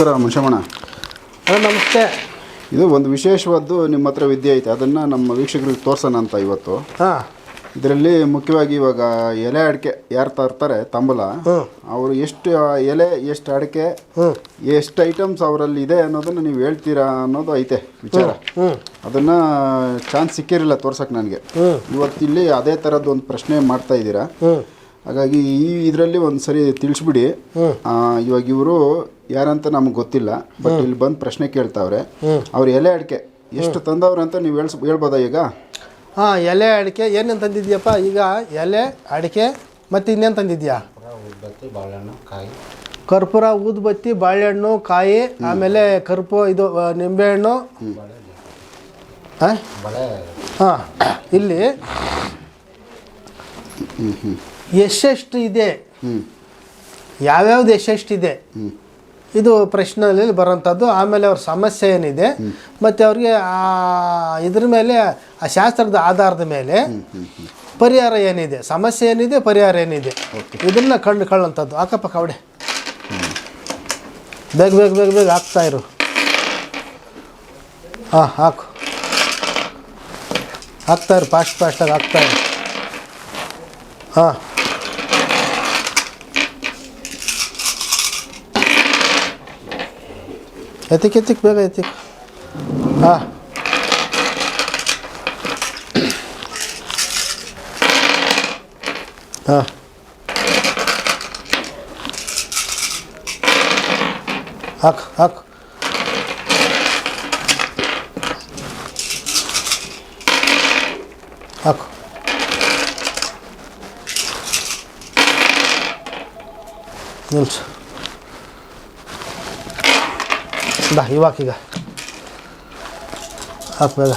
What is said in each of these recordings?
ನಮಸ್ಕಾರ ಮುನ್ಷಮಣ ನಮಸ್ತೆ. ಇದು ಒಂದು ವಿಶೇಷವಾದ್ದು ನಿಮ್ಮ ಹತ್ರ ವಿದ್ಯೆ ಐತೆ. ಅದನ್ನು ನಮ್ಮ ವೀಕ್ಷಕರಿಗೆ ತೋರ್ಸೋಣ ಅಂತ ಇವತ್ತು. ಹಾಂ. ಇದರಲ್ಲಿ ಮುಖ್ಯವಾಗಿ ಇವಾಗ ಎಲೆ ಅಡಿಕೆ ಯಾರು ತರ್ತಾರೆ ತಂಬಲ. ಅವರು ಎಷ್ಟು ಎಲೆ ಎಷ್ಟು ಅಡಿಕೆ ಎಷ್ಟು ಐಟಮ್ಸ್ ಅವರಲ್ಲಿ ಇದೆ ಅನ್ನೋದನ್ನ ನೀವು ಹೇಳ್ತೀರಾ ಅನ್ನೋದು ಐತೆ ವಿಚಾರ. ಅದನ್ನ ಚಾನ್ಸ್ ಸಿಕ್ಕಿರಲಿಲ್ಲ ತೋರ್ಸಕ್ಕೆ ನನಗೆ. ಇವತ್ತಿಲ್ಲಿ ಅದೇ ಥರದ್ದು ಒಂದು ಪ್ರಶ್ನೆ ಮಾಡ್ತಾ ಇದ್ದೀರಾ. ಹಾಗಾಗಿ ಈ ಇದರಲ್ಲಿ ಒಂದು ಸರಿ ತಿಳಿಸ್ಬಿಡಿ. ಆ, ಇವಾಗ ಇವರು ಯಾರಂತ ನಮ್ಗೆ ಗೊತ್ತಿಲ್ಲ ಬಟ್ ಇಲ್ಲಿ ಬಂದು ಪ್ರಶ್ನೆ ಕೇಳ್ತಾವ್ರೆ. ಅವ್ರ ಎಲೆ ಅಡಿಕೆ ಎಷ್ಟು ತಂದವ್ರೆ ಅಂತ ನೀವು ಹೇಳ್ಸ್ ಹೇಳ್ಬೋದ ಈಗ? ಹಾಂ ಎಲೆ ಅಡಿಕೆ ಏನೇನು ತಂದಿದ್ಯಪ್ಪ? ಈಗ ಎಲೆ ಅಡಿಕೆ ಮತ್ತು ಇನ್ನೇನು ತಂದಿದ್ಯಾ? ಕರ್ಪೂರ ಊದುಬತ್ತಿ ಬಾಳೆಹಣ್ಣು ಕಾಯಿ ಆಮೇಲೆ ಕರ್ಪೂ ಇದು ನಿಂಬೆಹಣ್ಣು. ಹಾಂ? ಹಾಂ ಇಲ್ಲಿ ಎಷ್ಟೆಷ್ಟು ಇದೆ. ಯಾವ್ಯಾವ್ದು ಎಷ್ಟೆಷ್ಟಿದೆ ಇದು? ಪ್ರಶ್ನೆಯಲ್ಲಿ ಬರೋಂಥದ್ದು ಆಮೇಲೆ ಅವ್ರ ಸಮಸ್ಯೆ ಏನಿದೆ? ಮತ್ತು ಅವ್ರಿಗೆ ಆ ಇದ್ರ ಮೇಲೆ ಆ ಶಾಸ್ತ್ರದ ಆಧಾರದ ಮೇಲೆ ಪರಿಹಾರ ಏನಿದೆ? ಸಮಸ್ಯೆ ಏನಿದೆ? ಪರಿಹಾರ ಏನಿದೆ? ಇದನ್ನು ಕಂಡುಕೊಳ್ಳುವಂಥದ್ದು ಅಕ್ಕಪಕ್ಕ ಕವಡೆ ಬೇಗ ಬೇಗ ಬೇಗ ಬೇಗ ಹಾಕ್ತಾ ಇರು. ಹಾಂ ಹಾಕು. ಹಾಕ್ತಾ ಇರು. ಫಾಸ್ಟ್ ಫಾಸ್ಟಾಗಿ ಹಾಕ್ತಾ ಇರು. ಹಾಂ. ಎತ್ತಿಕ್ ಎತ್ತಿಕ್ ಬೇಗ ಎತ್ತಿಕ್ ಹಾಂ ಹಾಂ ಹಾಕು ಹಾಕು ಹಾಕು ನಿಲ್ಸು ಬಾ ಇವಾಗ ಈಗ ಹಾಕ್ಬೇಡ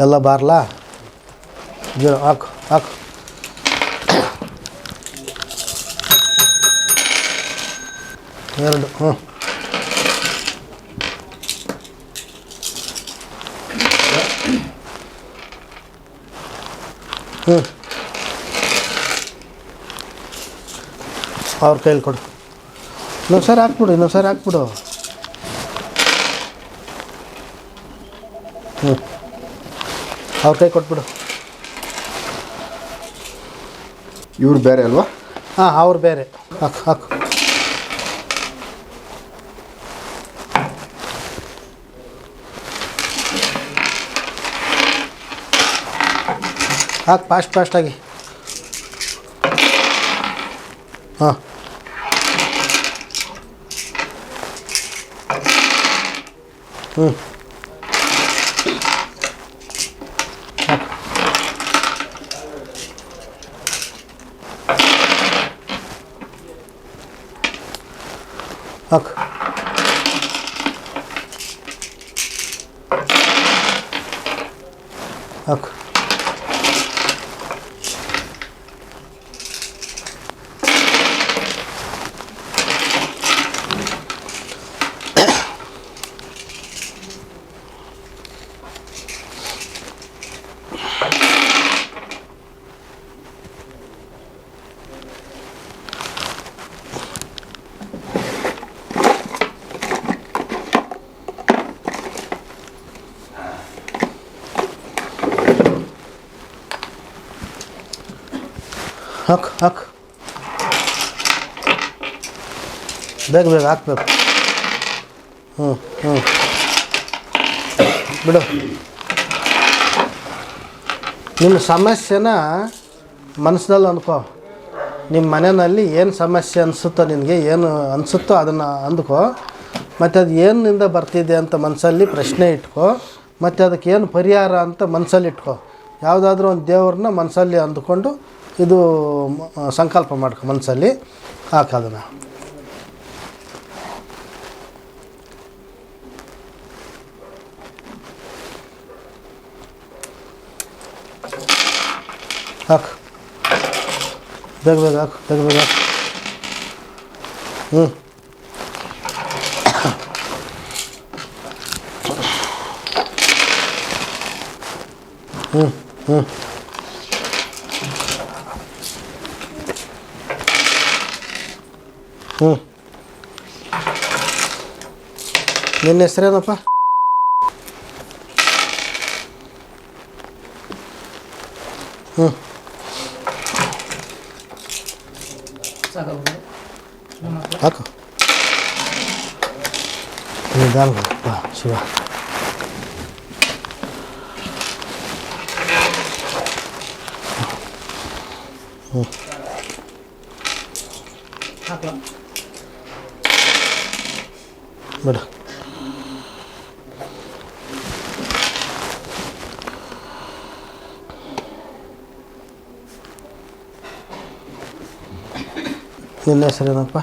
ಎಲ್ಲ ಬಾರ್ಲಾ ಜೀರೋ ಹಾಕು ಹಾಕು ಎರಡು ಹ್ಞೂ ಹ್ಞೂ ಅವ್ರ ಕೈಲಿ ಕೊಡು ಇನ್ನೊಂದು ಸರಿ ಹಾಕ್ಬಿಡು ಇನ್ನೊಂದು ಸರಿ ಹಾಕ್ಬಿಡು ಹ್ಞೂ ಅವ್ರ ಕೈ ಕೊಟ್ಬಿಡು ಇವ್ರು ಬೇರೆ ಅಲ್ವಾ? ಹಾಂ ಅವ್ರು ಬೇರೆ. ಹಾಕು ಹಾಕು. ಹಾಕು ಫಾಸ್ಟ್ ಫಾಸ್ಟಾಗಿ ಹಾಂ. ಹ್ಞೂ ಹಾಕು ಹಾಕು ಹಾಕು ಹಾಕ್ ಬೇಗ ಬೇಗ ಹಾಕ್ಬೇಕು ಹ್ಞೂ ಹ್ಞೂ ಬಿಡು ನಿಮ್ಮ ಸಮಸ್ಯೆನ ಮನಸ್ಸಿನಲ್ಲಿ ಅಂದ್ಕೋ ನಿಮ್ಮ ಮನೆಯಲ್ಲಿ ಏನು ಸಮಸ್ಯೆ ಅನಿಸುತ್ತೋ ನಿನಗೆ ಏನು ಅನಿಸುತ್ತೋ ಅದನ್ನು ಅಂದ್ಕೋ ಮತ್ತು ಅದು ಏನಿಂದ ಬರ್ತಿದೆ ಅಂತ ಮನಸ್ಸಲ್ಲಿ ಪ್ರಶ್ನೆ ಇಟ್ಕೋ ಮತ್ತು ಅದಕ್ಕೆ ಏನು ಪರಿಹಾರ ಅಂತ ಮನಸ್ಸಲ್ಲಿ ಇಟ್ಕೋ ಯಾವುದಾದ್ರೂ ಒಂದು ದೇವ್ರನ್ನ ಮನಸ್ಸಲ್ಲಿ ಅಂದ್ಕೊಂಡು ಇದು ಸಂಕಲ್ಪ ಮಾಡ್ಕೊ ಮನಸ್ಸಲ್ಲಿ ಹಾಕೋದನ್ನು ಹಾಕು. ಬೇಗ ಬೇಗ ಹಾಕು ಬೇಗ ಹಾಕು. ಹ್ಞೂ ಹ್ಞೂ ಹ್ಞೂ ಹ್ಞೂ. ನಿನ್ನ ಹೆಸ್ರೇನಪ್ಪ? ಹ್ಞೂ. ಹಾಕು. ನಿಧಾನ ಬಾ ಶಿವ ಬಿಡು. ನಿನ್ನ ಹೆಸರೇನಪ್ಪ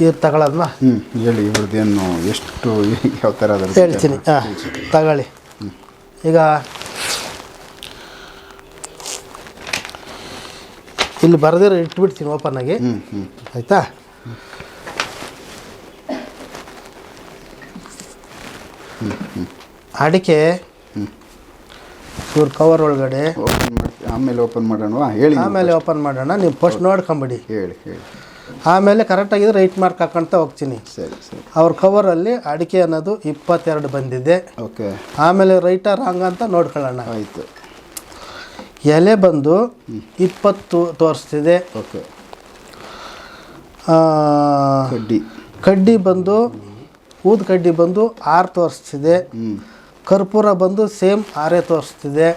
ಇದು ತಗೊಳದ್ನ ಹ್ಞೂ ಹೇಳಿ ಇವ್ರದ್ದೇನು ಎಷ್ಟು ಯಾವ ಥರ ಹೇಳ್ತೀನಿ. ಹಾಂ ತಗೊಳ್ಳಿ. ಈಗ ಇಲ್ಲಿ ಬರೆದಿರೋ ಇಟ್ಬಿಡ್ತೀನಿ ಓಪನ್ ಆಗಿ. ಆಯಿತಾ? ಅಡಿಕೆ ಇವ್ರ ಕವರ್ ಒಳಗಡೆ. ಆಮೇಲೆ ಓಪನ್ ಮಾಡೋಣ? ಹೇಳಿ ಆಮೇಲೆ ಓಪನ್ ಮಾಡೋಣ ನೀವು ಫಸ್ಟ್ ನೋಡ್ಕೊಂಬಿಡಿ. ಹೇಳಿ ಹೇಳಿ. ಆಮೇಲೆ ಕರೆಕ್ಟಾಗಿ ರೈಟ್ ಮಾರ್ಕ್ ಹಾಕೊಂತ ಹೋಗ್ತೀನಿ. ಸರಿ ಸರಿ. ಅವ್ರ ಕವರಲ್ಲಿ ಅಡಿಕೆ ಅನ್ನೋದು ಇಪ್ಪತ್ತೆರಡು ಬಂದಿದೆ. ಓಕೆ ಆಮೇಲೆ ರೈಟರ್ ರಾಂಗ್ ಅಂತ ನೋಡ್ಕೊಳ್ಳೋಣ. ಆಯಿತು. ಎಲೆ ಬಂದು ಇಪ್ಪತ್ತು ತೋರಿಸ್ತಿದೆ. ಓಕೆ. ಕಡ್ಡಿ. ಕಡ್ಡಿ ಬಂದು ಊದ್ ಕಡ್ಡಿ ಬಂದು ಆರು ತೋರಿಸ್ತಿದೆ. ಕರ್ಪೂರ ಬಂದು ಸೇಮ್ ಆರೇ ತೋರಿಸ್ತಿದೆ.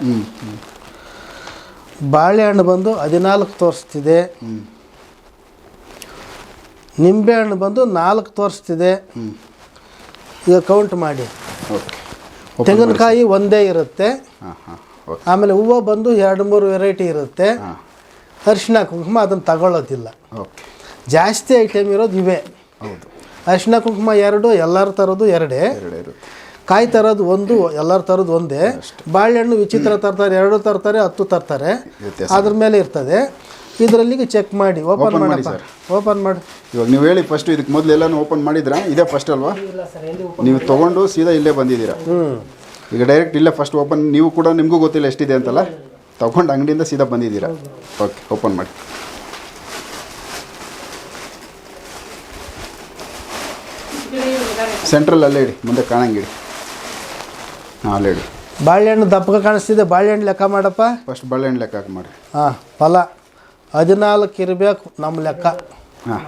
ಬಾಳೆಹಣ್ಣು ಬಂದು ಹದಿನಾಲ್ಕು ತೋರಿಸ್ತಿದೆ. ನಿಂಬೆ ನಿಂಬೆಹಣ್ಣು ಬಂದು ನಾಲ್ಕು ತೋರಿಸ್ತಿದೆ. ಈಗ ಕೌಂಟ್ ಮಾಡಿ. ಓಕೆ. ತೆಂಗಿನಕಾಯಿ ಒಂದೇ ಇರುತ್ತೆ. ಹಾಂ ಹಾಂ ಓಕೆ ಆಮೇಲೆ ಹೂವು ಬಂದು ಎರಡು ಮೂರು ವೆರೈಟಿ ಇರುತ್ತೆ. ಅರಿಶಿನ ಕುಂಕುಮ ಅದನ್ನು ತಗೊಳ್ಳೋದಿಲ್ಲ. ಓಕೆ. ಜಾಸ್ತಿ ಐಟಮ್ ಇರೋದು ಇವೆ. ಹೌದು. ಅರಿಶಿನ ಕುಂಕುಮ ಎರಡು ಎಲ್ಲರ ತರೋದು ಎರಡೇ. ಕಾಯಿ ತರೋದು ಒಂದು ಎಲ್ಲರ ತರೋದು ಒಂದೇ. ಬಾಳೆಹಣ್ಣು ವಿಚಿತ್ರ ತರ್ತಾರೆ ಎರಡು ತರ್ತಾರೆ ಹತ್ತು ತರ್ತಾರೆ. ಅದ್ರ ಮೇಲೆ ಇರ್ತದೆ. ಇದರಲ್ಲಿಗೆ ಚೆಕ್ ಮಾಡಿ. ಓಪನ್ ಮಾಡಿ ಸರ್. ಓಪನ್ ಮಾಡಿ. ಇವಾಗ ನೀವು ಹೇಳಿ ಫಸ್ಟ್ ಇದಕ್ಕೆ ಮೊದಲು ಎಲ್ಲಾನು ಓಪನ್ ಮಾಡಿದ್ರಾ? ಇದೇ ಫಸ್ಟ್ ಅಲ್ವಾ? ನೀವು ತಗೊಂಡು ಸೀದಾ ಇಲ್ಲೇ ಬಂದಿದ್ದೀರಾ? ಹ್ಞೂ ಈಗ ಡೈರೆಕ್ಟ್ ಇಲ್ಲೇ ಫಸ್ಟ್ ಓಪನ್ ನೀವು ಕೂಡ ನಿಮಗೂ ಗೊತ್ತಿಲ್ಲ ಎಷ್ಟಿದೆ ಅಂತಲ್ಲ? ತಗೊಂಡು ಅಂಗಡಿಯಿಂದ ಸೀದಾ ಬಂದಿದ್ದೀರಾ? ಓಕೆ ಓಪನ್ ಮಾಡಿ. ಸೆಂಟ್ರಲ್ ಅಲ್ಲೇ ಇಡಿ ಮುಂದೆ ಕಾಣಂಗಿಡಿ. ಹಾಂ ಅಲ್ಲೇ ಇಡಿ. ಬಾಳೆಹಣ್ಣು ದಪ್ಪಗೆ ಕಾಣಿಸ್ತಿದೆ ಬಾಳೆಹಣ್ಣು ಲೆಕ್ಕ ಮಾಡಪ್ಪ. ಫಸ್ಟ್ ಬಾಳೆಹಣ್ಣು ಲೆಕ್ಕ ಹಾಕಿ ಮಾಡಿ ಹಾಂ ಫಲ. ಹದಿನಾಲ್ಕು ಇರಬೇಕು ನಮ್ಮ ಲೆಕ್ಕ. ಹಾಂ.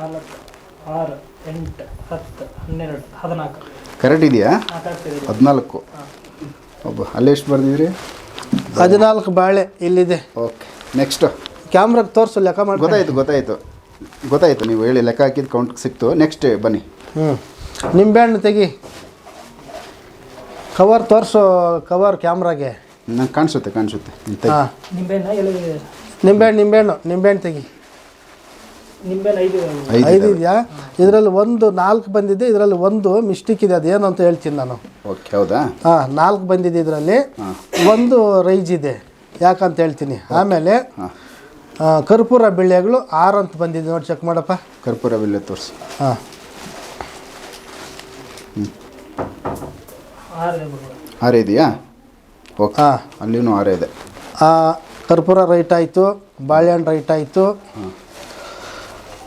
ಆರು ಎಂಟು ಹತ್ತು ಹನ್ನೆರಡು ಹದಿನಾಲ್ಕು. ಕರೆಕ್ಟ್ ಇದೆಯಾ? ಹದಿನಾಲ್ಕು. ಒಬ್ಬ ಅಲ್ಲೇ ಎಷ್ಟು ಬರ್ದಿದ್ರಿ? ಹದಿನಾಲ್ಕು ಬಾಳೆ ಇಲ್ಲಿದೆ. ಓಕೆ ನೆಕ್ಸ್ಟ್ ಕ್ಯಾಮ್ರಾಗೆ ತೋರಿಸು ಲೆಕ್ಕ ಮಾಡಿ ಗೊತ್ತಾಯ್ತು ಗೊತ್ತಾಯ್ತು. ಗೊತ್ತಾಯ್ತು ನೀವು ಹೇಳಿ ಲೆಕ್ಕ ಹಾಕಿದ ಕೌಂಟ್ ಸಿಕ್ತು. ನೆಕ್ಸ್ಟ್ ಬನ್ನಿ. ಹ್ಞೂ ನಿಂಬೆಹಣ್ಣು ತೆಗಿ. ಕವರ್ ತೋರಿಸು ಕವರ್ ಕ್ಯಾಮ್ರಾಗೆ ನಂಗೆ ಕಾಣಿಸುತ್ತೆ ಕಾಣಿಸುತ್ತೆ. ಹಾಂ. ನಿಂಬೆಹಣ್ಣ ನಿಂಬೆಹಣ್ಣು ನಿಂಬೆಹಣ್ಣು ತೆಗಿ. ಐದು ಇದೆಯಾ? ಇದರಲ್ಲಿ ಒಂದು ನಾಲ್ಕು ಬಂದಿದೆ ಇದರಲ್ಲಿ ಒಂದು ಮಿಸ್ಟೇಕ್ ಇದೆ ಅದೇನು ಅಂತ ಹೇಳ್ತೀನಿ ನಾನು. ಓಕೆ ಹೌದಾ? ಹಾಂ ನಾಲ್ಕು ಬಂದಿದೆ ಇದರಲ್ಲಿ. ಒಂದು ರೈಜ್ ಇದೆ ಯಾಕಂತ ಹೇಳ್ತೀನಿ. ಆಮೇಲೆ ಕರ್ಪೂರ ಬೆಳ್ಳೆಗಳು ಆರು ಅಂತ ಬಂದಿದೆ ನೋಡಿ ಚೆಕ್ ಮಾಡಪ್ಪ. ಕರ್ಪೂರ ಬಿಲ್ಲೆ ತೋರಿಸಿ. ಹಾಂ. ಆರೇ ಇದೆಯಾ? ಓಕೆ. ಹಾಂ. ಅಲ್ಲಿನೂ ಆರೇ ಇದೆ. ಕರ್ಪೂರ ರೈಟ್ ಆಯಿತು ಬಾಳೆಹಣ್ಣು ರೈಟ್ ಆಯಿತು.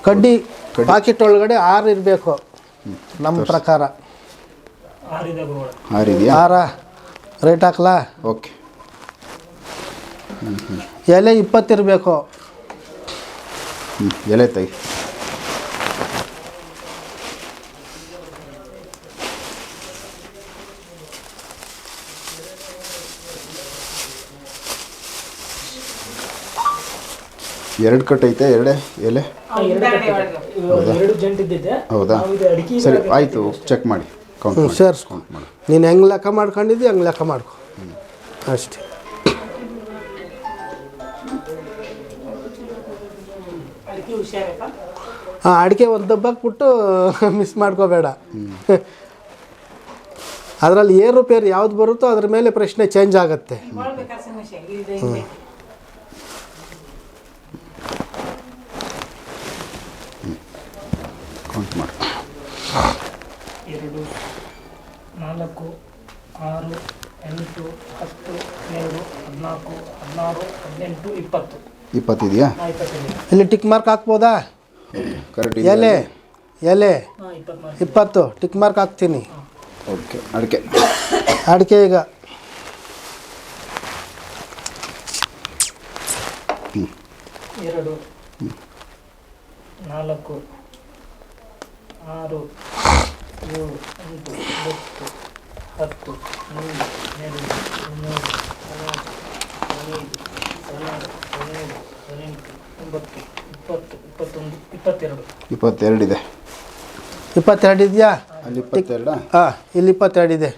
ಕಡ್ಡಿ ಪಾಕೆಟ್ ಒಳಗಡೆ ಆರು ಇರಬೇಕು. ನಮ್ಮ ಪ್ರಕಾರ. ಆರು ರೇಟ್ ಹಾಕ್ಲಾ? ಓಕೆ. ಎಲೆ ಇಪ್ಪತ್ತಿರಬೇಕು ಹ್ಞೂ ಎಲೆ ತೆಗಿ. ಎರಡು ಕಟ್ ಐತೆ ಎರಡೇ ಎಲೆ? ಎರಡು ಜಂಟ್ ಇದ್ದಿದ್ದೆ. ಹೌದಾ? ನಾವು ಇದು ಅಡಿಕೆ ಸರಿ ಆಯಿತು ಚೆಕ್ ಮಾಡಿ. ಕೌಂಟ್ ಹ್ಞೂ ಮಾಡಿ ನೀನು ಹೆಂಗೆ ಲೆಕ್ಕ ಮಾಡ್ಕೊಂಡಿದ್ದಿ ಹಂಗೆ ಲೆಕ್ಕ ಮಾಡ್ಕೊ. ಅಷ್ಟೇ. ಹಾಂ ಅಡಿಕೆ ಒಂದು ಬಿಟ್ಟು ಮಿಸ್ ಮಾಡ್ಕೋಬೇಡ. ಅದರಲ್ಲಿ ಏರುಪೇರು ಯಾವ್ದು ಬರುತ್ತೋ ಅದ್ರ ಮೇಲೆ ಪ್ರಶ್ನೆ ಚೇಂಜ್ ಆಗುತ್ತೆ ಕೌಂಟ್ ಮಾಡಿ ಎರಡು ನಾಲ್ಕು ಆರು ಎಂಟು ಹದಿನೆಂಟು ಇಪ್ಪತ್ತು. ಇಪ್ಪತ್ತಿದೆಯಾ? ಹಾಂ ಇಪ್ಪತ್ತೈದು ಇಲ್ಲಿ ಟಿಕ್ ಮಾರ್ಕ್ ಹಾಕ್ಬೋದಾ? ಕರೆಕ್ಟ್ ಎಲೆ ಎಲೆ. ಹಾಂ ಇಪ್ಪತ್ತ್ನಾಲ್ಕು ಇಪ್ಪತ್ತು ಟಿಕ್ ಮಾರ್ಕ್ ಹಾಕ್ತೀನಿ. ಓಕೆ ಅಡಿಕೆ. ಅಡಿಕೆ ಈಗ. ಎರಡು ನಾಲ್ಕು ಆರು ಏಳು ಎಂಟು ಒಂಬತ್ತು ಹತ್ತು ಹನ್ನೊಂದು ಹನ್ನೆರಡು ಹದಿಮೂರು ಹದಿನಾಲ್ಕು ಹದಿನೈದು ಹದಿನಾರು ಹದಿನೇಳು ಹದಿನೆಂಟು ಒಂಬತ್ತು ಇಪ್ಪತ್ತು ಇಪ್ಪತ್ತೊಂದು ಇಪ್ಪತ್ತೆರಡು ಇಪ್ಪತ್ತೆರಡಿದೆ ಇಪ್ಪತ್ತೆರಡು ಇದೆಯಾ? ಅಲ್ಲಿ ಇಪ್ಪತ್ತೆರಡಾ? ಹಾಂ ಇಲ್ಲಿ ಇಪ್ಪತ್ತೆರಡು ಇದೆ.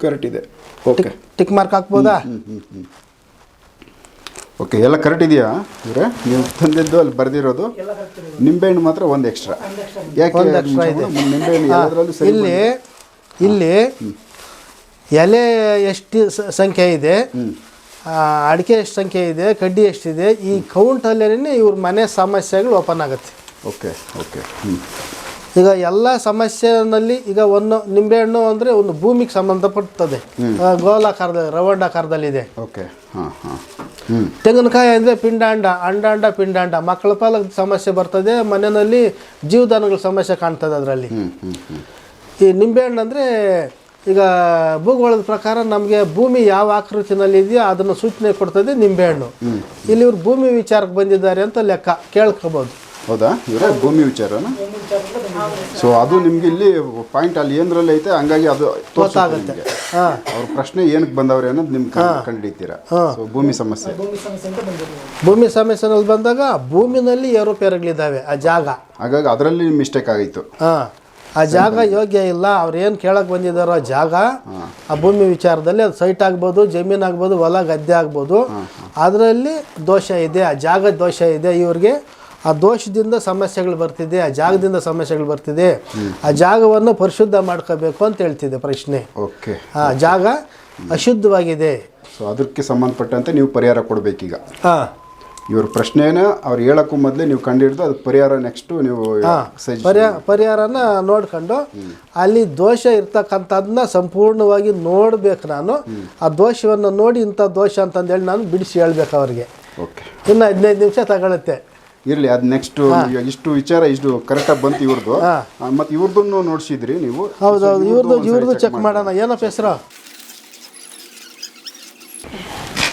ಕರೆಕ್ಟ್ ಇದೆ. ಓಕೆ ಟಿಕ್ ಮಾರ್ಕ್ ಹಾಕ್ಬೋದಾ? ಹ್ಞೂ ಹ್ಞೂ ಹ್ಞೂ ಓಕೆ ಎಲ್ಲ ಕರೆಕ್ಟ್ ಇದೆಯಾ? ಇವರೇ ನೀವು ತಂದಿದ್ದು ಅಲ್ಲಿ ಬರೆದಿರೋದು ನಿಂಬೆಹಣ್ಣು ಮಾತ್ರ ಒಂದು ಎಕ್ಸ್ಟ್ರಾ ಯಾಕೆ ನಿಂಬೆಹಣ್ಣು ಎಲ್ಲದರಲ್ಲೂ ಇಲ್ಲಿ ಇಲ್ಲಿ ಎಲೆ ಎಷ್ಟು ಸಂಖ್ಯೆ ಇದೆ? ಅಡಿಕೆ ಎಷ್ಟು ಸಂಖ್ಯೆ ಇದೆ? ಕಡ್ಡಿ ಎಷ್ಟಿದೆ ಈ ಕೌಂಟ್ ಕೌಂಟಲ್ಲೇ ಇವ್ರ ಮನೆ ಸಮಸ್ಯೆಗಳು ಓಪನ್ ಆಗುತ್ತೆ. ಓಕೆ ಓಕೆ ಹ್ಞೂ ಈಗ ಎಲ್ಲ ಸಮಸ್ಯೆನಲ್ಲಿ ಈಗ ಒಂದು ನಿಂಬೆಹಣ್ಣು ಅಂದರೆ ಒಂದು ಭೂಮಿಗೆ ಸಂಬಂಧಪಡ್ತದೆ. ಗೋಲಾಕಾರದಲ್ಲಿ ಗೋಲಾಕಾರದ ರವಂಡಾಕಾರದಲ್ಲಿದೆ ಓಕೆ ಹಾಂ ಹಾಂ ತೆಂಗಿನಕಾಯಿ ಅಂದರೆ ಪಿಂಡಾಂಡ ಅಂಡಾಂಡ ಪಿಂಡಾಂಡ. ಮಕ್ಕಳ ಪಾಲ ಸಮಸ್ಯೆ ಬರ್ತದೆ ಮನೆಯಲ್ಲಿ ಜೀವದಾನಗಳ ಸಮಸ್ಯೆ ಕಾಣ್ತದೆ ಅದರಲ್ಲಿ. ಈ ನಿಂಬೆಹಣ್ಣು ಅಂದರೆ ಈಗ ಭೂಗೋಳದ ಪ್ರಕಾರ ನಮಗೆ ಭೂಮಿ ಯಾವ ಆಕೃತಿನಲ್ಲಿ ಇದೆಯೋ ಅದನ್ನು ಸೂಚನೆ ಕೊಡ್ತದೆ ನಿಂಬೆಹಣ್ಣು. ಇಲ್ಲಿ ಇವ್ರು ಭೂಮಿ ವಿಚಾರಕ್ಕೆ ಬಂದಿದ್ದಾರೆ ಅಂತ ಲೆಕ್ಕ ಕೇಳ್ಕೋಬೋದು. ಹೌದಾ? ಇವರ ಭೂಮಿ ವಿಚಾರನ? ಸೊ ಅದು ನಿಮ್ಗೆ ಇಲ್ಲಿ ಪಾಯಿಂಟ್ ಅಲ್ಲಿ ಏನರಲ್ಲಿ ಐತೆ ಹಂಗಾಗಿ ಅದು ಗೊತ್ತಾಗುತ್ತೆ. ಹಾಂ. ಅವ್ರ ಪ್ರಶ್ನೆ ಏನಕ್ಕೆ ಬಂದವ್ರೆ ಅನ್ನೋದು ನಿಮ್ಗೆ ಕಂಡಿಡ್ತೀರಾ ಸೊ ಭೂಮಿ ಸಮಸ್ಯೆ. ಭೂಮಿ ಸಮಸ್ಯೆ ಅಂತ ಬಂದಿರೋದು ಭೂಮಿ ಸಮಸ್ಯೆನಲ್ಲಿ ಬಂದಾಗ ಭೂಮಿನಲ್ಲಿ ಏರುಪೇರುಗಳಿದ್ದಾವೆ ಆ ಜಾಗ. ಹಾಗಾಗಿ ಅದರಲ್ಲಿ ಮಿಸ್ಟೇಕ್ ಆಗಿತ್ತು. ಹಾಂ. ಆ ಜಾಗ ಯೋಗ್ಯ ಇಲ್ಲ ಅವ್ರು ಏನು ಕೇಳಕ್ಕೆ ಬಂದಿದ್ದಾರೋ ಆ ಜಾಗ ಆ ಭೂಮಿ ವಿಚಾರದಲ್ಲಿ ಅದು ಸೈಟ್ ಆಗ್ಬೋದು ಜಮೀನು ಆಗ್ಬೋದು ಹೊಲ ಗದ್ದೆ ಆಗ್ಬೋದು. ಅದರಲ್ಲಿ ದೋಷ ಇದೆ ಆ ಜಾಗ ದೋಷ ಇದೆ ಇವ್ರಿಗೆ. ಆ ದೋಷದಿಂದ ಸಮಸ್ಯೆಗಳು ಬರ್ತಿದೆ ಆ ಜಾಗದಿಂದ ಸಮಸ್ಯೆಗಳು ಬರ್ತಿದೆ ಆ ಜಾಗವನ್ನು ಪರಿಶುದ್ಧ ಮಾಡ್ಕೋಬೇಕು ಅಂತ ಹೇಳ್ತಿದೆ ಪ್ರಶ್ನೆ. ಓಕೆ. ಆ ಜಾಗ ಅಶುದ್ಧವಾಗಿದೆ. ಸೊ ಅದಕ್ಕೆ ಸಂಬಂಧಪಟ್ಟಂತೆ ನೀವು ಪರಿಹಾರ ಕೊಡಬೇಕೀಗ. ಹಾಂ. ಇವ್ರ ಪ್ರಶ್ನೆನ ಅವ್ರು ಹೇಳಕ್ಕೂ ಮೊದಲೇ ನೀವು ಕಂಡಿಡ್ದು ಅದಕ್ಕೆ ಪರಿಹಾರ ನೆಕ್ಸ್ಟ್ ನೀವು ಪರಿಹಾರ ಪರಿಹಾರನ ನೋಡ್ಕೊಂಡು ಅಲ್ಲಿ ದೋಷ ಇರ್ತಕ್ಕಂಥದನ್ನ ಸಂಪೂರ್ಣವಾಗಿ ನೋಡ್ಬೇಕು ನಾನು. ಆ ದೋಷವನ್ನು ನೋಡಿ ಇಂಥ ದೋಷ ಅಂತಂದೇಳಿ ನಾನು ಬಿಡಿಸಿ ಹೇಳ್ಬೇಕು ಅವ್ರಿಗೆ. ಓಕೆ. ಇನ್ನು ಹದಿನೈದು ನಿಮಿಷ ತಗೊಳುತ್ತೆ. ಇರಲಿ ಅದು ನೆಕ್ಸ್ಟ್ ಇಷ್ಟು ವಿಚಾರ ಇಷ್ಟು ಕರೆಕ್ಟಾಗಿ ಬಂತು ಇವ್ರದ್ದು ಮತ್ತೆ ಇವ್ರದ್ದು ನೋಡ್ಸಿದ್ರಿ ನೀವು. ಹೌದು ಇವ್ರದ್ದು ಇವ್ರದ್ದು ಚೆಕ್ ಮಾಡೋಣ. ಏನಪ್ಪ ಹೆಸರು?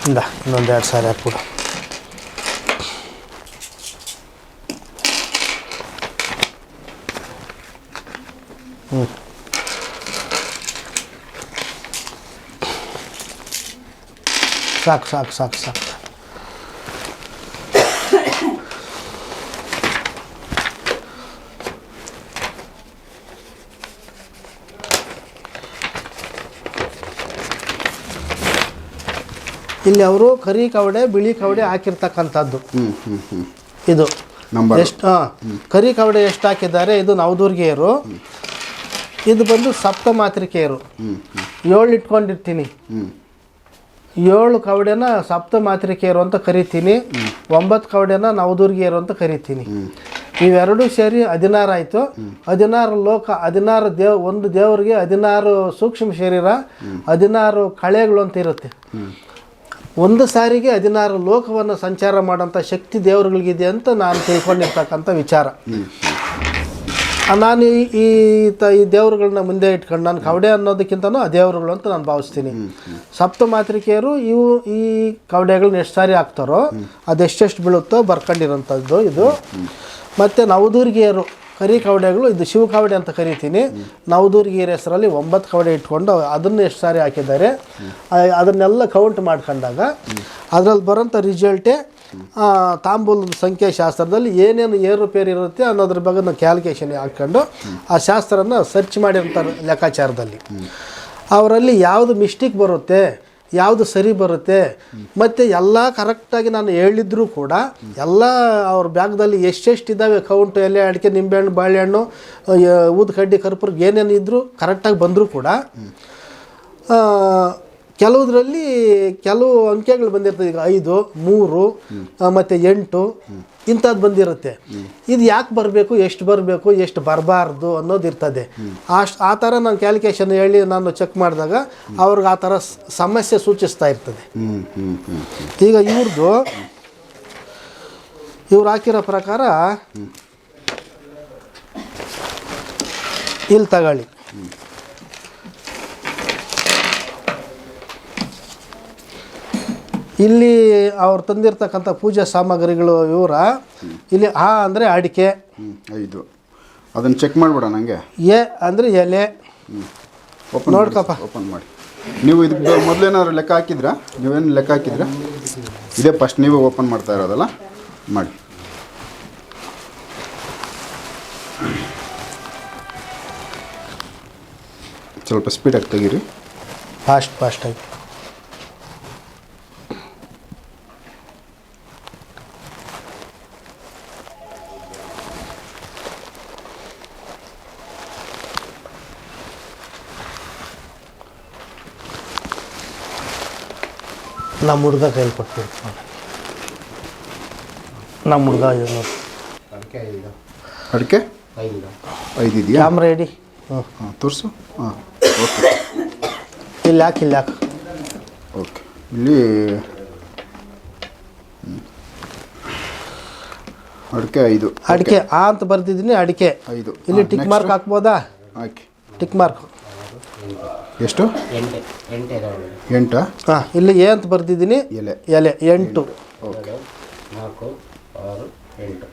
ಇಲ್ಲ ಇನ್ನೊಂದು ಎರಡು ಸಾರಿ ಹಾಕ್ಬಿಡು. ಹ್ಞೂ ಸಾಕು ಸಾಕು ಸಾಕು ಸಾಕು. ಇಲ್ಲಿ ಅವರು ಕರಿ ಕವಡೆ ಬಿಳಿ ಕವಡೆ ಹಾಕಿರ್ತಕ್ಕಂಥದ್ದು. ಇದು. ಎಷ್ಟು ಕರಿ ಕವಡೆ ಎಷ್ಟು ಹಾಕಿದ್ದಾರೆ ಇದು ನವದುರ್ಗಿಯರು. ಇದು ಬಂದು ಸಪ್ತ ಮಾತ್ರಿಕೆಯರು. ಏಳು ಇಟ್ಕೊಂಡಿರ್ತೀನಿ. ಏಳು ಕವಡೆನ ಸಪ್ತ ಮಾತ್ರಿಕೆಯರು ಅಂತ ಕರಿತೀನಿ. ಒಂಬತ್ತು ಕವಡೆನ ನವದುರ್ಗಿಯರು ಅಂತ ಕರಿತೀನಿ. ಇವೆರಡೂ ಸೇರಿ ಹದಿನಾರು ಆಯಿತು. ಹದಿನಾರು ಲೋಕ ಹದಿನಾರು ದೇವ್ ಒಂದು ದೇವರಿಗೆ ಹದಿನಾರು ಸೂಕ್ಷ್ಮ ಶರೀರ ಹದಿನಾರು ಕಳೆಗಳು ಅಂತ ಇರುತ್ತೆ. ಒಂದು ಸಾರಿಗೆ ಹದಿನಾರು ಲೋಕವನ್ನು ಸಂಚಾರ ಮಾಡೋಂಥ ಶಕ್ತಿ ದೇವರುಗಳಿಗಿದೆ ಅಂತ ನಾನು ತಿಳ್ಕೊಂಡಿರ್ತಕ್ಕಂಥ ವಿಚಾರ. ನಾನು ಈ- ಈ ತ, ಈ ದೇವರುಗಳನ್ನ ಮುಂದೆ ಇಟ್ಕೊಂಡು ನಾನು ಕವಡೆ ಅನ್ನೋದಕ್ಕಿಂತನೂ ಆ ದೇವರುಗಳು ಅಂತ ನಾನು ಭಾವಿಸ್ತೀನಿ. ಸಪ್ತ ಮಾತೃಕೆಯರು ಇವು ಈ ಕವಡೆಗಳನ್ನ ಎಷ್ಟು ಸಾರಿ ಹಾಕ್ತಾರೋ ಅದೆಷ್ಟೆಷ್ಟು ಬೀಳುತ್ತೋ ಬರ್ಕೊಂಡಿರೋಂಥದ್ದು ಇದು. ಮತ್ತು ನವದುರ್ಗಿಯರು ಕರಿ ಕವಡೆಗಳು ಇದು ಶಿವ ಕವಡೆ ಅಂತ ಕರಿತೀನಿ. ನವದುರ್ಗಿಯರ ಹೆಸರಲ್ಲಿ ಒಂಬತ್ತು ಕವಡೆ ಇಟ್ಕೊಂಡು ಅದನ್ನು ಎಷ್ಟು ಸಾರಿ ಹಾಕಿದ್ದಾರೆ. ಅದನ್ನೆಲ್ಲ ಕೌಂಟ್ ಮಾಡ್ಕೊಂಡಾಗ ಅದರಲ್ಲಿ ಬರೋಂಥ ರಿಸಲ್ಟೇ ತಾಂಬೂಲ ತಾಂಬೂಲದ ಸಂಖ್ಯೆ ಶಾಸ್ತ್ರದಲ್ಲಿ ಏನೇನು ಏರುಪೇರು ಇರುತ್ತೆ ಅನ್ನೋದ್ರ ಬಗ್ಗೆ ನಾವು ಕ್ಯಾಲ್ಕುಲೇಷನ್ ಹಾಕ್ಕೊಂಡು ಆ ಶಾಸ್ತ್ರನ ಸರ್ಚ್ ಮಾಡಿರ್ತಾರೆ ಲೆಕ್ಕಾಚಾರದಲ್ಲಿ. ಅವರಲ್ಲಿ ಯಾವುದು ಮಿಸ್ಟೇಕ್ ಬರುತ್ತೆ? ಯಾವುದು ಸರಿ ಬರುತ್ತೆ. ಮತ್ತು ಎಲ್ಲ ಕರೆಕ್ಟಾಗಿ ನಾನು ಹೇಳಿದ್ರು ಕೂಡ ಎಲ್ಲ ಅವ್ರ ಬ್ಯಾಗ್ದಲ್ಲಿ ಎಷ್ಟೆಷ್ಟು ಇದ್ದಾವೆ ಕೌಂಟು ಎಲೆ ಅಡಿಕೆ ನಿಂಬೆಹಣ್ಣು ಬಾಳೆಹಣ್ಣು ಊದ್ಕಡ್ಡಿ ಕರ್ಪೂರ್ಗೆ ಕರ್ಪೂರ ಏನೇನು ಇದ್ದರೂ ಕರೆಕ್ಟಾಗಿ ಬಂದರೂ ಕೂಡ ಕೆಲವುದ್ರಲ್ಲಿ ಕೆಲವು ಅಂಕೆಗಳು ಬಂದಿರ್ತದೆ. ಈಗ ಐದು, ಮೂರು ಮತ್ತು ಎಂಟು ಇಂಥದ್ದು ಬಂದಿರುತ್ತೆ. ಇದು ಯಾಕೆ ಬರಬೇಕು, ಎಷ್ಟು ಬರಬೇಕು, ಎಷ್ಟು ಬರಬಾರ್ದು ಅನ್ನೋದು ಇರ್ತದೆ. ಅಷ್ಟು ಆ ಥರ ನಾನು ಕ್ಯಾಲ್ಕುಲೇಷನ್ ಹೇಳಿ ನಾನು ಚೆಕ್ ಮಾಡಿದಾಗ ಅವ್ರಿಗೆ ಆ ಥರ ಸಮಸ್ಯೆ ಸೂಚಿಸ್ತಾ ಇರ್ತದೆ. ಈಗ ಇವ್ರದ್ದು ಇವ್ರು ಹಾಕಿರೋ ಪ್ರಕಾರ ಇಲ್ಲಿ ತಗೊಳ್ಳಿ. ಇಲ್ಲಿ ಅವ್ರು ತಂದಿರ್ತಕ್ಕಂಥ ಪೂಜಾ ಸಾಮಗ್ರಿಗಳು ಇವರ. ಇಲ್ಲಿ ಆ ಅಂದರೆ ಅಡಿಕೆ. ಇದು ಐದು. ಅದನ್ನು ಚೆಕ್ ಮಾಡಿಬಿಡ ನನಗೆ ಎ ಅಂದರೆ ಎಲೆ. ಓಪನ್ ನೋಡ್ಕಪ್ಪ. ಓಪನ್ ಮಾಡಿ. ನೀವು ಇದಕ್ಕೆ ಮೊದಲೇನಾದ್ರು ಲೆಕ್ಕ ಹಾಕಿದ್ರಾ? ನೀವೇನು ಲೆಕ್ಕ ಹಾಕಿದ್ರಾ? ಇದೇ ಫಸ್ಟ್ ನೀವು ಓಪನ್ ಮಾಡ್ತಾ ಇರೋದಲ್ಲ? ಮಾಡಿ. ಸ್ವಲ್ಪ ಸ್ಪೀಡಾಗಿ ತೆಗೀರಿ. ಫಾಸ್ಟ್ ಫಾಸ್ಟಾಗಿ ನಮ್ಮ ಹುಡುಗ ಕೈಲಿ ಕೊಟ್ಬಿಡ್ತು ನಮ್ಮ ಹುಡುಗ ಅಡಿಕೆ ಐದು. ಇದೆಯಾ? ಕ್ಯಾಮ್ರಾ ಇಡಿ ಹ್ಞೂ ಹಾಂ ತೋರಿಸು. ಹಾಂ ಓಕೆ. ಇಲ್ಲಿ ಯಾಕೆ ಇಲ್ಲಿ ಯಾಕೆ ಓಕೆ. ಇಲ್ಲಿ. ಅಡಿಕೆ ಐದು. ಅಡಿಕೆ ಆ ಅಂತ ಬರ್ತಿದ್ದೀನಿ ಅಡಿಕೆ. ಐದು. ಇಲ್ಲಿ ಟಿಕ್ ಮಾರ್ಕ್ ಹಾಕ್ಬೋದಾ? ಓಕೆ ಟಿಕ್ ಮಾರ್ಕ್ ಎಷ್ಟು? ಎಂಟು ಎಂಟು ಇದಾವೆ. ಎಂಟಾ? ಹಾಂ ಇಲ್ಲಿ ಎ ಅಂತ ಬರ್ತಿದ್ದೀನಿ ಎಲೆ. ಎಲೆ ಎಂಟು. ಓಕೆ. ನಾಲ್ಕು ಆರು ಎಂಟು.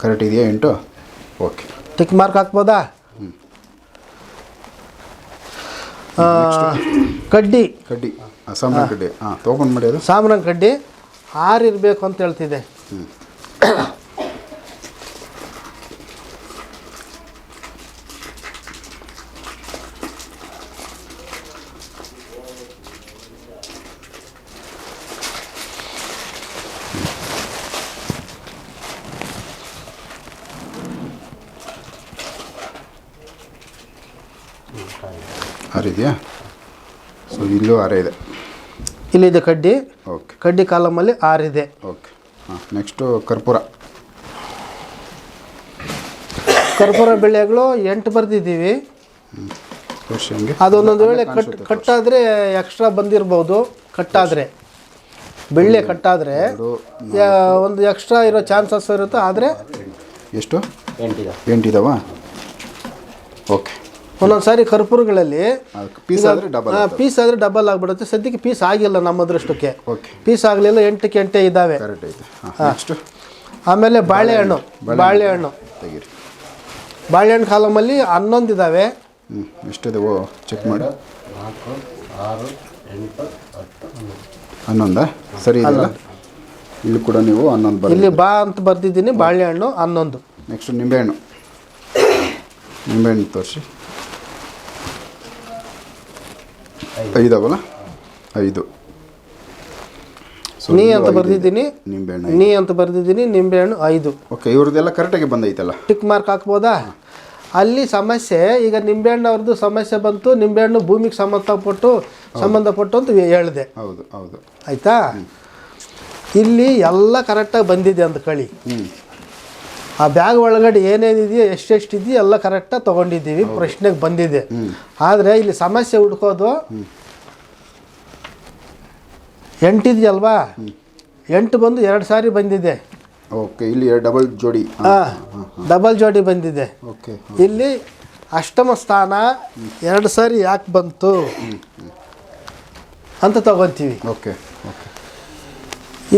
ಕರೆಕ್ಟ್ ಇದೆಯಾ ಎಂಟು? ಓಕೆ. ಟಿಕ್ ಮಾರ್ಕ್ ಹಾಕ್ಬೋದಾ? ಆ, ಕಡ್ಡಿ. ಕಡ್ಡಿ. ಅಸ್ಸಾಂ ಕಡ್ಡಿ. ಹಾಂ ತೊಗೊಂಡು ಮಾಡಿ ಅದು ಕಡ್ಡಿ ಆರು ಇರಬೇಕು ಅಂತ ಹೇಳ್ತಿದೆ ಇದೆಯಾ ಸೊ ಇಲ್ಲೂ ಆರೇ ಇದೆ ಇಲ್ಲಿದೆ ಕಡ್ಡಿ. ಓಕೆ ಕಡ್ಡಿ ಕಾಲಮಲ್ಲಿ ಆರಿದೆ. ಓಕೆ ಹಾಂ ನೆಕ್ಸ್ಟು ಕರ್ಪೂರ. ಕರ್ಪೂರ ಬೆಳೆಗಳು ಎಂಟು ಬರೆದಿದ್ದೀವಿ. ಅದೊಂದೊಂದು ವೇಳೆ ಕಟ್ ಕಟ್ಟಾದರೆ ಎಕ್ಸ್ಟ್ರಾ ಬಂದಿರ್ಬೋದು. ಕಟ್ಟಾದರೆ. ಬೆಳ್ಳೆ ಕಟ್ಟಾದರೆ ಒಂದು ಎಕ್ಸ್ಟ್ರಾ ಇರೋ ಚಾನ್ಸಸ್ ಇರುತ್ತೆ ಆದರೆ ಎಷ್ಟು? ಎಂಟಿದೆ. ಎಂಟಿದಾವ? ಓಕೆ ಒಂದೊಂದು ಸಾರಿ ಕರ್ಪೂರಗಳಲ್ಲಿ ಪೀಸ್ ಆದರೆ ಡಬಲ್ ಪೀಸ್ ಆದರೆ ಡಬಲ್ ಆಗಿಬಿಡುತ್ತೆ. ಸದ್ಯಕ್ಕೆ ಪೀಸ್ ಆಗಿಲ್ಲ ನಮ್ಮ ಅದೃಷ್ಟಕ್ಕೆ. ಓಕೆ ಪೀಸ್ ಆಗಲಿಲ್ಲ ಎಂಟಕ್ಕೆ ಕೆಂಟೆ ಇದ್ದಾವೆ. ಆಮೇಲೆ ಬಾಳೆಹಣ್ಣು ಬಾಳೆಹಣ್ಣು ತೆಗೀರಿ. ಬಾಳೆಹಣ್ಣು ಕಾಲಮಲ್ಲಿ ಹನ್ನೊಂದು ಇದಾವೆ ಹ್ಞೂ ಎಷ್ಟಿದೆ ಓ ಚೆಕ್ ಮಾಡಿ. ಎಂಟು ಹನ್ನೊಂದು? ಸರಿ ಇದೆಯಲ್ಲ ಇಲ್ಲಿ ಕೂಡ ನೀವು ಹನ್ನೊಂದು ಇಲ್ಲಿ ಬಾ ಅಂತ ಬರ್ದಿದ್ದೀನಿ ಬಾಳೆಹಣ್ಣು ಹನ್ನೊಂದು. ನೆಕ್ಸ್ಟ್ ನಿಂಬೆಹಣ್ಣು ನಿಂಬೆಹಣ್ಣು ತೋರಿಸಿ. ಐದವಲ್ಲ ಐದು ನೀ ಅಂತ ಬರ್ದಿದ್ದೀನಿ ನಿಂಬೆಹಣ್ಣು ನೀ ಅಂತ ಬರ್ದಿದ್ದೀನಿ ನಿಂಬೆಹಣ್ಣು ಐದು. ಓಕೆ ಇವ್ರದ್ದೆಲ್ಲ ಕರೆಕ್ಟಾಗಿ ಬಂದೈತಲ್ಲ? Tick mark ಹಾಕ್ಬೋದಾ? ಅಲ್ಲಿ ಸಮಸ್ಯೆ ಈಗ ನಿಂಬೆಹಣ್ಣು ಅವ್ರದ್ದು ಸಮಸ್ಯೆ ಬಂತು ನಿಂಬೆಹಣ್ಣು ಭೂಮಿಗೆ ಸಂಬಂಧಪಟ್ಟು ಸಂಬಂಧಪಟ್ಟು ಅಂತ ಹೇಳಿದೆ. ಹೌದು ಹೌದು. ಆಯಿತಾ? ಇಲ್ಲಿ ಎಲ್ಲ ಕರೆಕ್ಟಾಗಿ ಬಂದಿದೆ ಅಂತ ಕಳಿ. ಆ ಬ್ಯಾಗ್ ಒಳಗಡೆ ಏನೇನಿದೆಯೋ ಎಷ್ಟೆಷ್ಟಿದೆಯೋ ಎಲ್ಲ ಕರೆಕ್ಟಾಗಿ ತೊಗೊಂಡಿದ್ದೀವಿ ಪ್ರಶ್ನೆಗೆ ಬಂದಿದೆ. ಆದರೆ ಇಲ್ಲಿ ಸಮಸ್ಯೆ ಹುಡ್ಕೋದು ಎಂಟಿದೆಯಲ್ವಾ ಎಂಟು ಬಂದು ಎರಡು ಸಾರಿ ಬಂದಿದೆ. ಓಕೆ ಇಲ್ಲಿ ಡಬಲ್ ಜೋಡಿ. ಹಾಂ ಡಬಲ್ ಜೋಡಿ ಬಂದಿದೆ. ಓಕೆ ಇಲ್ಲಿ ಅಷ್ಟಮ ಸ್ಥಾನ ಎರಡು ಸಾರಿ ಯಾಕೆ ಬಂತು? ಅಂತ ತಗೊತೀವಿ. ಓಕೆ ಓಕೆ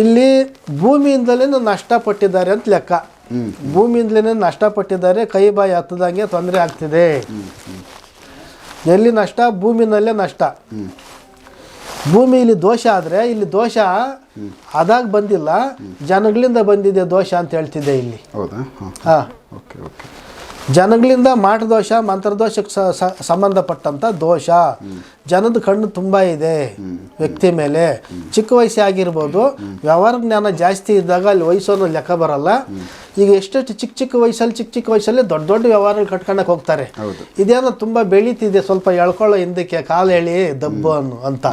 ಇಲ್ಲಿ ಭೂಮಿಯಿಂದಲೇ ನಷ್ಟಪಟ್ಟಿದ್ದಾರೆ ಅಂತ ಲೆಕ್ಕ. ಭೂಮಿಯಿಂದಲೇ ನಷ್ಟಪಟ್ಟಿದ್ದಾರೆ ಕೈ ಬಾಯಿ ಹತ್ತದಂಗೆ ತೊಂದರೆ ಆಗ್ತಿದೆ. ಎಲ್ಲಿ ನಷ್ಟ? ಭೂಮಿನಲ್ಲೇ ನಷ್ಟ. ಭೂಮಿ ಇಲ್ಲಿ ದೋಷ ಆದರೆ ಇಲ್ಲಿ ದೋಷ ಅದಾಗ ಬಂದಿಲ್ಲ ಜನಗಳಿಂದ ಬಂದಿದೆ ದೋಷ ಅಂತ ಹೇಳ್ತಿದ್ದೆ ಇಲ್ಲಿ. ಹೌದಾ? ಹಾಂ. ಜನಗಳಿಂದ ಮಾಟದೋಷ ಮಂತ್ರದೋಷಕ್ಕೆ ಸ- ಸ- ಸಂಬಂಧಪಟ್ಟಂಥ ದೋಷ. ಜನದ ಕಣ್ಣು ತುಂಬ ಇದೆ ವ್ಯಕ್ತಿ ಮೇಲೆ. ಚಿಕ್ಕ ವಯಸ್ಸೇ ಆಗಿರ್ಬೋದು. ವ್ಯವಹಾರ ಜ್ಞಾನ ಜಾಸ್ತಿ ಇದ್ದಾಗ ಅಲ್ಲಿ ವಯಸ್ಸನ್ನು ಲೆಕ್ಕ ಬರಲ್ಲ. ಈಗ ಎಷ್ಟೆಷ್ಟು ಚಿಕ್ಕ ಚಿಕ್ಕ ವಯಸ್ಸಲ್ಲಿ ಚಿಕ್ಕ ಚಿಕ್ಕ ವಯಸ್ಸಲ್ಲಿ ದೊಡ್ಡ ದೊಡ್ಡ ವ್ಯವಹಾರಗಳು ಕಟ್ಕೊಂಡಕ್ಕೆ ಹೋಗ್ತಾರೆ. ಹೌದು. ಇದೇನೋ ತುಂಬ ಬೆಳೀತಿದೆ ಸ್ವಲ್ಪ ಎಳ್ಕೊಳ್ಳೋ ಹಿಂದಕ್ಕೆ ಕಾಲು ಹೇಳಿ ದಬ್ಬು ಅನ್ನು ಅಂತ.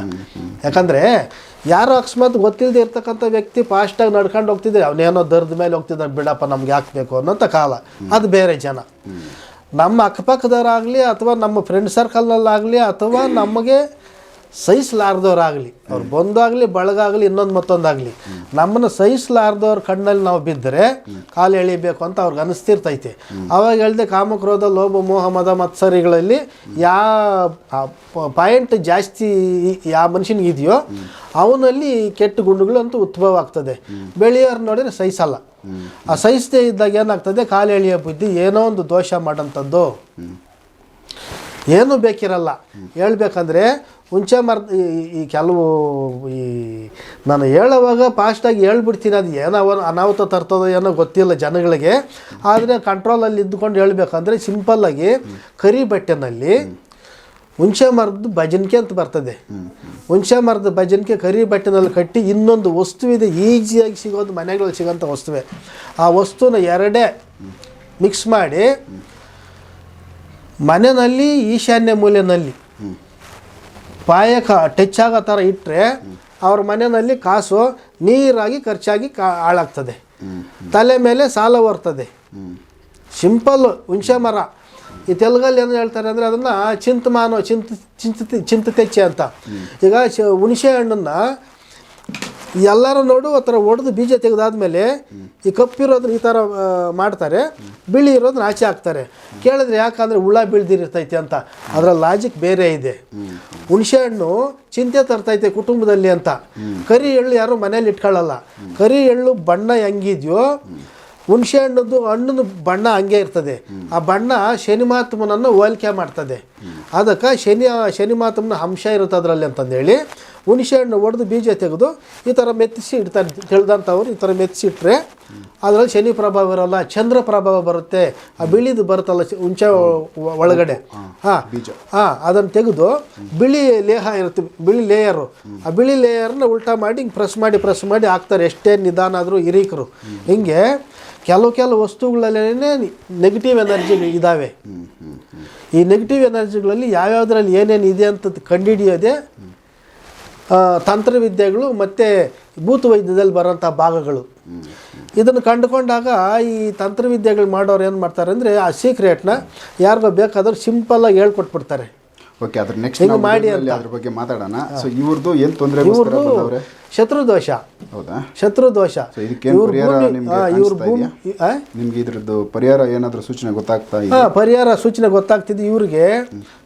ಯಾಕಂದರೆ ಯಾರೋ ಅಕಸ್ಮಾತ್ ಗೊತ್ತಿಲ್ಲದೆ ಇರ್ತಕ್ಕಂಥ ವ್ಯಕ್ತಿ ಫಾಸ್ಟಾಗಿ ನಡ್ಕೊಂಡು ಹೋಗ್ತಿದ್ರೆ ಅವನೇನೋ ದರ್ದ ಮೇಲೆ ಹೋಗ್ತಿದ್ದ ಬಿಡಪ್ಪ ನಮ್ಗೆ ಬೇಕು ಅನ್ನೋಂಥ ಕಾಲ. ಅದು ಬೇರೆ ಜನ. ನಮ್ಮ ಅಕ್ಕಪಕ್ಕದವರಾಗಲಿ ಅಥವಾ ನಮ್ಮ ಫ್ರೆಂಡ್ ಸರ್ಕಲ್ನಲ್ಲಾಗಲಿ ಅಥವಾ ನಮಗೆ ಸಹಿಸಲಾರ್ದವ್ರಾಗಲಿ, ಅವ್ರು ಬಂದಾಗಲಿ, ಬಳಗಾಗಲಿ, ಇನ್ನೊಂದು ಮತ್ತೊಂದಾಗಲಿ, ನಮ್ಮನ್ನು ಸಹಿಸಲಾರ್ದವ್ರ ಕಣ್ಣಲ್ಲಿ ನಾವು ಬಿದ್ದರೆ ಕಾಲು ಎಳಿಬೇಕು ಅಂತ ಅವ್ರಿಗೆ ಅನಿಸ್ತಿರ್ತೈತೆ. ಅವಾಗ ಹೇಳ್ದೆ ಕಾಮಕ್ರೋಧ, ಲೋಭ, ಮೋಹ, ಮದ, ಮತ್ಸರಿಗಳಲ್ಲಿ ಯಾವ ಪಾಯಿಂಟ್ ಜಾಸ್ತಿ ಯಾವ ಮನುಷ್ಯನಿಗಿದೆಯೋ ಅವನಲ್ಲಿ ಕೆಟ್ಟ ಗುಂಡುಗಳು ಅಂತೂ ಉದ್ಭವ ಆಗ್ತದೆ. ಬೆಳೆಯೋರು ನೋಡಿದ್ರೆ ಸಹಿಸಲ್ಲ. ಆ ಸಹಿಸದೇ ಇದ್ದಾಗ ಏನಾಗ್ತದೆ? ಕಾಲು ಎಳೆಯೋ ಬುದ್ಧಿ ಏನೋ ಒಂದು ದೋಷ ಮಾಡೋಂಥದ್ದು ಏನೂ ಬೇಕಿರಲ್ಲ. ಹೇಳ್ಬೇಕಂದ್ರೆ ಹುಂಚೆ ಮರದ ಈ- ಕೆಲವು ಈ, ನಾನು ಹೇಳೋವಾಗ ಫಾಸ್ಟಾಗಿ ಹೇಳ್ಬಿಡ್ತೀನಿ. ಅದು ಏನೋ ಅನಾಹುತ ತರ್ತದೋ ಏನೋ ಗೊತ್ತಿಲ್ಲ ಜನಗಳಿಗೆ. ಆದರೆ ಕಂಟ್ರೋಲಲ್ಲಿ ಇದ್ದುಕೊಂಡು ಹೇಳ್ಬೇಕಂದ್ರೆ ಸಿಂಪಲ್ಲಾಗಿ ಕರಿ ಬಟ್ಟೆನಲ್ಲಿ ಹುಂಚೆ ಮರದ ಭಜನಿಕೆ ಅಂತ ಬರ್ತದೆ. ಹುಂಚೆ ಮರದ ಭಜನಿಕೆ ಕರಿ ಬಟ್ಟೆನಲ್ಲಿ ಕಟ್ಟಿ ಇನ್ನೊಂದು ವಸ್ತುವಿದೆ ಈಸಿಯಾಗಿ ಸಿಗೋದು ಮನೆಗಳಲ್ಲಿ ಸಿಗೋಂಥ ವಸ್ತುವೆ. ಆ ವಸ್ತುನ ಎರಡೇ ಮಿಕ್ಸ್ ಮಾಡಿ ಮನೆಯಲ್ಲಿ ಈಶಾನ್ಯ ಮೂಲೆಯಲ್ಲಿ ಪಾಯಕ ಟಚ್ ಆಗೋ ಥರ ಇಟ್ಟರೆ ಅವ್ರ ಮನೆಯಲ್ಲಿ ಕಾಸು ನೀರಾಗಿ ಖರ್ಚಾಗಿ ಕಾ ಹಾಳಾಗ್ತದೆ. ತಲೆ ಮೇಲೆ ಸಾಲ ಬರ್ತದೆ. ಸಿಂಪಲ್ ಹುಣಸೆ ಮರ. ಈ ತೆಲುಗಲ್ಲಿ ಏನು ಹೇಳ್ತಾರೆ ಅಂದರೆ ಅದನ್ನು ಚಿಂತಮಾನೋ, ಚಿಂತ ಚಿಂತ ಚಿಂತ ತೆಚ್ಚೆ ಅಂತ. ಈಗ ಹುಣಸೆ ಹಣ್ಣನ್ನು ಎಲ್ಲರೂ ನೋಡು, ಆ ಥರ ಒಡೆದು ಬೀಜ ತೆಗೆದಾದ್ಮೇಲೆ ಈ ಕಪ್ಪಿರೋದನ್ನ ಈ ಥರ ಮಾಡ್ತಾರೆ. ಬಿಳಿ ಇರೋದನ್ನ ಆಚೆ ಹಾಕ್ತಾರೆ. ಕೇಳಿದ್ರೆ ಯಾಕಂದರೆ ಹುಳ ಬೀಳ್ದಿರ್ತೈತೆ ಅಂತ. ಅದರ ಲಾಜಿಕ್ ಬೇರೆ ಇದೆ. ಹುಣಸೆ ಹಣ್ಣು ಚಿಂತೆ ತರ್ತೈತೆ ಕುಟುಂಬದಲ್ಲಿ ಅಂತ. ಕರಿ ಎಳ್ಳು ಯಾರು ಮನೇಲಿ ಇಟ್ಕೊಳ್ಳಲ್ಲ. ಕರಿ ಎಳ್ಳು ಬಣ್ಣ ಹೆಂಗಿದೆಯೋ, ಹುಣಸೆ ಹಣ್ಣದ್ದು ಹಣ್ಣಿನ ಬಣ್ಣ ಹಂಗೆ ಇರ್ತದೆ. ಆ ಬಣ್ಣ ಶನಿ ಮಹಾತ್ಮನನ್ನು ಹೋಲಿಕೆ ಮಾಡ್ತದೆ. ಅದಕ್ಕೆ ಶನಿ ಶನಿ ಮಹಾತ್ಮನ ಅಂಶ ಇರುತ್ತೆ ಅದರಲ್ಲಿ ಅಂತಂದೇಳಿ ಹುಣಸೆ ಹಣ್ಣು ಒಡೆದು ಬೀಜ ತೆಗೆದು ಈ ಥರ ಮೆತ್ತಿಸಿ ಇಡ್ತಾರೆ ತಿಳಿದಂಥವ್ರು ಈ ಥರ ಮೆತ್ತಿಸಿ ಇಟ್ಟರೆ ಅದರಲ್ಲಿ ಶನಿ ಪ್ರಭಾವ ಇರೋಲ್ಲ ಚಂದ್ರ ಪ್ರಭಾವ ಬರುತ್ತೆ ಆ ಬಿಳಿದು ಬರುತ್ತಲ್ಲ ಹುಂಚೆ ಹುಣಸೆ ಒಳಗಡೆ. ಹಾಂ ಬೀಜ. ಹಾಂ ಅದನ್ನು ತೆಗೆದು ಬಿಳಿ ಲೇಹ ಇರುತ್ತೆ ಬಿಳಿ ಲೇಯರು ಆ ಬಿಳಿ ಲೇಯರ್ನ ಉಲ್ಟಾ ಮಾಡಿ ಹಿಂಗೆ ಪ್ರೆಸ್ ಮಾಡಿ ಪ್ರೆಸ್ ಮಾಡಿ ಹಾಕ್ತಾರೆ. ಎಷ್ಟೇ ನಿಧಾನ ಆದರೂ ಹಿರೀಕರು. ಹಿಂಗೆ ಕೆಲವು ಕೆಲವು ವಸ್ತುಗಳಲ್ಲೇ ನೆಗೆಟಿವ್ ಎನರ್ಜಿ ಇದ್ದಾವೆ ಈ ನೆಗೆಟಿವ್ ಎನರ್ಜಿಗಳಲ್ಲಿ ಯಾವ್ಯಾವುದ್ರಲ್ಲಿ ಏನೇನು ಇದೆ ಅಂತ ಕಂಡುಹಿಡಿಯೋದೇ ತಂತ್ರವಿದ್ಯೆಗಳು ಮತ್ತು ಭೂತ ವೈದ್ಯದಲ್ಲಿ ಬರೋಂಥ ಭಾಗಗಳು. ಇದನ್ನು ಕಂಡುಕೊಂಡಾಗ ಈ ತಂತ್ರವಿದ್ಯೆಗಳು ಮಾಡೋರು ಏನು ಮಾಡ್ತಾರೆ ಅಂದರೆ ಆ ಸೀಕ್ರೆಟ್ನ ಯಾರಿಗೋ ಬೇಕಾದ್ರೂ ಸಿಂಪಲ್ಲಾಗಿ ಹೇಳ್ಕೊಟ್ಬಿಡ್ತಾರೆ. ಓಕೆ ಅದ್ರ ನೆಕ್ಸ್ಟ್ ಹಿಂಗೆ ಮಾಡಿ ಅದ್ರ ಬಗ್ಗೆ ಮಾತಾಡೋಣ. ಸೊ ಇವ್ರದ್ದು ಏನು ತೊಂದರೆ ಇವ್ರದ್ದು ಶತ್ರು ದೋಷ ಹೌದಾ? ಶತ್ರು ದೋಷ ಇವ್ರ ಭೂಮಿ ನಿಮ್ಗೆ ಇದ್ರದ್ದು ಪರಿಹಾರ ಏನಾದರೂ ಸೂಚನೆ ಗೊತ್ತಾಗ್ತಾ ಇದೆ ಹಾಂ ಪರಿಹಾರ ಸೂಚನೆ ಗೊತ್ತಾಗ್ತಿದ್ದು ಇವ್ರಿಗೆ.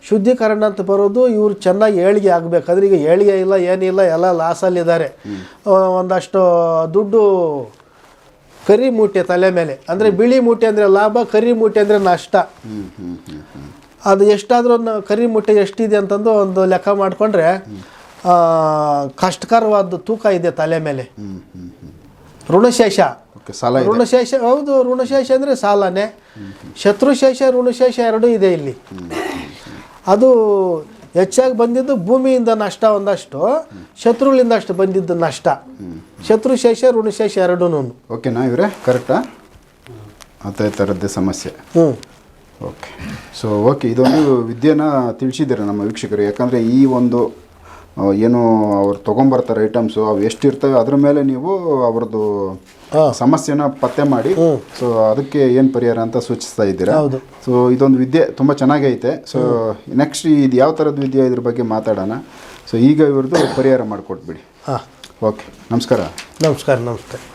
ಶುದ್ಧೀಕರಣ ಅಂತ ಬರೋದು ಇವ್ರು ಚೆನ್ನಾಗಿ ಏಳಿಗೆ ಆಗಬೇಕಾದ್ರೆ ಈಗ ಏಳಿಗೆ ಇಲ್ಲ ಏನಿಲ್ಲ ಎಲ್ಲ ಲಾಸಲ್ಲಿದ್ದಾರೆ ಒಂದಷ್ಟು ದುಡ್ಡು ಕರಿ ಮೂಟೆ ತಲೆ ಮೇಲೆ. ಅಂದ್ರೆ ಬಿಳಿ ಮೂಟೆ ಅಂದರೆ ಲಾಭ ಕರಿ ಮೂಟೆ ಅಂದ್ರೆ ನಷ್ಟ. ಅದು ಎಷ್ಟಾದರೂ ಒಂದು ಕರಿ ಮುಟ್ಟೆ ಎಷ್ಟಿದೆ ಅಂತಂದು ಒಂದು ಲೆಕ್ಕ ಮಾಡಿಕೊಂಡ್ರೆ ಕಷ್ಟಕರವಾದ ತೂಕ ಇದೆ ತಲೆ ಮೇಲೆ. ಋಣಶೇಷ. ಓಕೆ ಸಾಲ ಋಣಶೇಷ ಹೌದು ಋಣಶೇಷ ಅಂದರೆ ಸಾಲನೇ. ಶತ್ರುಶೇಷ ಋಣಶೇಷ ಎರಡೂ ಇದೆ ಇಲ್ಲಿ. ಅದು ಹೆಚ್ಚಾಗಿ ಬಂದಿದ್ದು ಭೂಮಿಯಿಂದ ನಷ್ಟ ಒಂದಷ್ಟು ಶತ್ರುಗಳಿಂದ ಅಷ್ಟು ಬಂದಿದ್ದು ನಷ್ಟ. ಶತ್ರುಶೇಷ ಋಣಶೇಷ ಎರಡೂ ಓಕೆನಾ ಇವರೇ ಕರೆಕ್ಟಾ? ಅದೇ ಥರದ್ದೇ ಸಮಸ್ಯೆ. ಹ್ಞೂ ಓಕೆ ಸೊ ಓಕೆ ಇದೊಂದು ವಿದ್ಯೆನ ತಿಳಿಸಿದ್ದೀರ ನಮ್ಮ ವೀಕ್ಷಕರು. ಯಾಕಂದರೆ ಈ ಒಂದು ಏನು ಅವ್ರು ತೊಗೊಂಬರ್ತಾರೆ ಐಟಮ್ಸು ಅವು ಎಷ್ಟಿರ್ತವೆ ಅದ್ರ ಮೇಲೆ ನೀವು ಅವ್ರದ್ದು ಸಮಸ್ಯೆನ ಪತ್ತೆ ಮಾಡಿ ಸೊ ಅದಕ್ಕೆ ಏನು ಪರಿಹಾರ ಅಂತ ಸೂಚಿಸ್ತಾ ಇದ್ದೀರಾ. ಸೊ ಇದೊಂದು ವಿದ್ಯೆ ತುಂಬ ಚೆನ್ನಾಗೈತೆ ಸೊ ನೆಕ್ಸ್ಟ್ ಇದು ಯಾವ ಥರದ ವಿದ್ಯೆ ಇದ್ರ ಬಗ್ಗೆ ಮಾತಾಡೋಣ? ಸೊ ಈಗ ಇವ್ರದ್ದು ಪರಿಹಾರ ಮಾಡಿಕೊಟ್ಬಿಡಿ. ಹಾಂ. ಓಕೆ ನಮಸ್ಕಾರ. ನಮಸ್ಕಾರ ನಮಸ್ಕಾರ.